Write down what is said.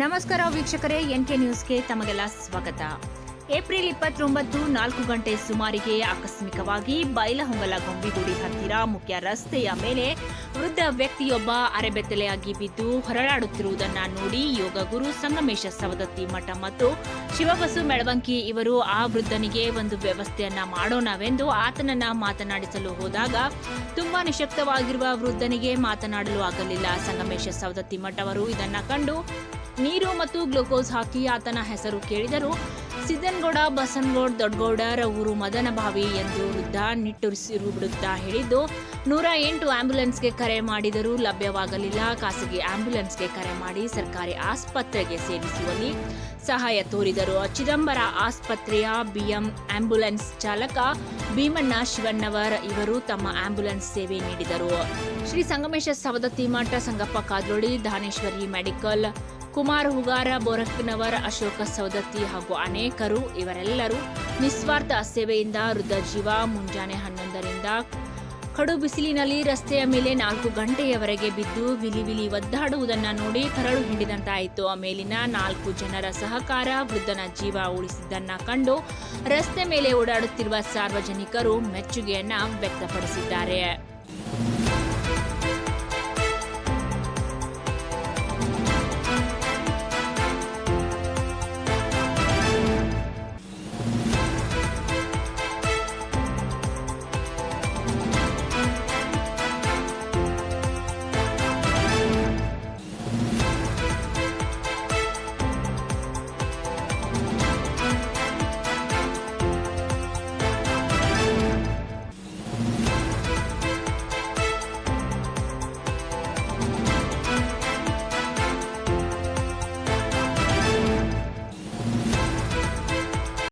ನಮಸ್ಕಾರ ವೀಕ್ಷಕರೇ, N K ನ್ಯೂಸ್ಗೆ ತಮಗೆಲ್ಲ ಸ್ವಾಗತ. ಏಪ್ರಿಲ್ ಇಪ್ಪತ್ತೊಂಬತ್ತು ನಾಲ್ಕು ಗಂಟೆ ಸುಮಾರಿಗೆ ಆಕಸ್ಮಿಕವಾಗಿ ಬೈಲಹೊಂಗಲ ಗೊಂಬಿಗುಡಿ ಹತ್ತಿರ ಮುಖ್ಯ ರಸ್ತೆಯ ಮೇಲೆ ವೃದ್ಧ ವ್ಯಕ್ತಿಯೊಬ್ಬ ಅರೆಬೆತ್ತಲೆಯಾಗಿ ಬಿದ್ದು ಹೊರಳಾಡುತ್ತಿರುವುದನ್ನು ನೋಡಿ ಯೋಗ ಗುರು ಸಂಗಮೇಶ ಸವದತ್ತಿ ಮಠ ಮತ್ತು ಶಿವಬಸು ಮೆಳವಂಕಿ ಇವರು ಆ ವೃದ್ಧನಿಗೆ ಒಂದು ವ್ಯವಸ್ಥೆಯನ್ನ ಮಾಡೋಣವೆಂದು ಆತನನ್ನ ಮಾತನಾಡಿಸಲು ಹೋದಾಗ ತುಂಬಾ ನಿಶಕ್ತವಾಗಿರುವ ವೃದ್ಧನಿಗೆ ಮಾತನಾಡಲು ಆಗಲಿಲ್ಲ. ಸಂಗಮೇಶ ಸವದತ್ತಿ ಮಠ ಅವರು ಇದನ್ನ ಕಂಡು ನೀರು ಮತ್ತು ಗ್ಲೂಕೋಸ್ ಹಾಕಿ ಆತನ ಹೆಸರು ಕೇಳಿದರು. ಸಿದ್ದನಗೌಡ, ಬಸನಗೌಡ ದೊಡ್ಡಗೌಡರ ಊರು ಮದನಭಾವಿ ಎಂದು ವೃದ್ಧ ನಿಟ್ಟುರಿಸಿರು ಬಿಡುತ್ತಾ ಹೇಳಿದ್ದು, ನೂರ ಎಂಟು ಆಂಬ್ಯುಲೆನ್ಸ್ಗೆ ಕರೆ ಮಾಡಿದರೂ ಲಭ್ಯವಾಗಲಿಲ್ಲ. ಖಾಸಗಿ ಆಂಬ್ಯುಲೆನ್ಸ್ಗೆ ಕರೆ ಮಾಡಿ ಸರ್ಕಾರಿ ಆಸ್ಪತ್ರೆಗೆ ಸೇರಿಸುವಲ್ಲಿ ಸಹಾಯ ತೋರಿದರು. ಚಿದಂಬರ ಆಸ್ಪತ್ರೆಯ ಬಿಎಂ ಆಂಬ್ಯುಲೆನ್ಸ್ ಚಾಲಕ ಭೀಮಣ್ಣ ಶಿವಣ್ಣವರ್ ಇವರು ತಮ್ಮ ಆಂಬ್ಯುಲೆನ್ಸ್ ಸೇವೆ ನೀಡಿದರು. ಶ್ರೀ ಸಂಗಮೇಶ ಸವದತ್ತಿ ಮಠ, ಸಂಗಪ್ಪ ಕಾದ್ರೋಳಿ, ದಾನೇಶ್ವರಿ ಮೆಡಿಕಲ್ ಕುಮಾರ್ ಹುಗಾರ ಬೋರಕ್ನವರ್ ಅಶೋಕ ಸವದತ್ತಿ ಹಾಗೂ ಅನೇಕರು ಇವರೆಲ್ಲರೂ ನಿಸ್ವಾರ್ಥ ಸೇವೆಯಿಂದ ವೃದ್ಧ ಜೀವ ಮುಂಜಾನೆ ಹನ್ನೊಂದರಿಂದ ಕಡು ಬಿಸಿಲಿನಲ್ಲಿ ರಸ್ತೆಯ ಮೇಲೆ ನಾಲ್ಕು ಗಂಟೆಯವರೆಗೆ ಬಿದ್ದು ವಿಲಿ ವಿಲಿ ಒದ್ದಾಡುವುದನ್ನ ನೋಡಿ ಕರಳು ಹಿಂಡಿದಂತಾಯಿತು. ಮೇಲಿನ ನಾಲ್ಕು ಜನರ ಸಹಕಾರ ವೃದ್ಧನ ಜೀವ ಉಳಿಸಿದ್ದನ್ನು ಕಂಡು ರಸ್ತೆ ಮೇಲೆ ಓಡಾಡುತ್ತಿರುವ ಸಾರ್ವಜನಿಕರು ಮೆಚ್ಚುಗೆಯನ್ನ ವ್ಯಕ್ತಪಡಿಸಿದ್ದಾರೆ.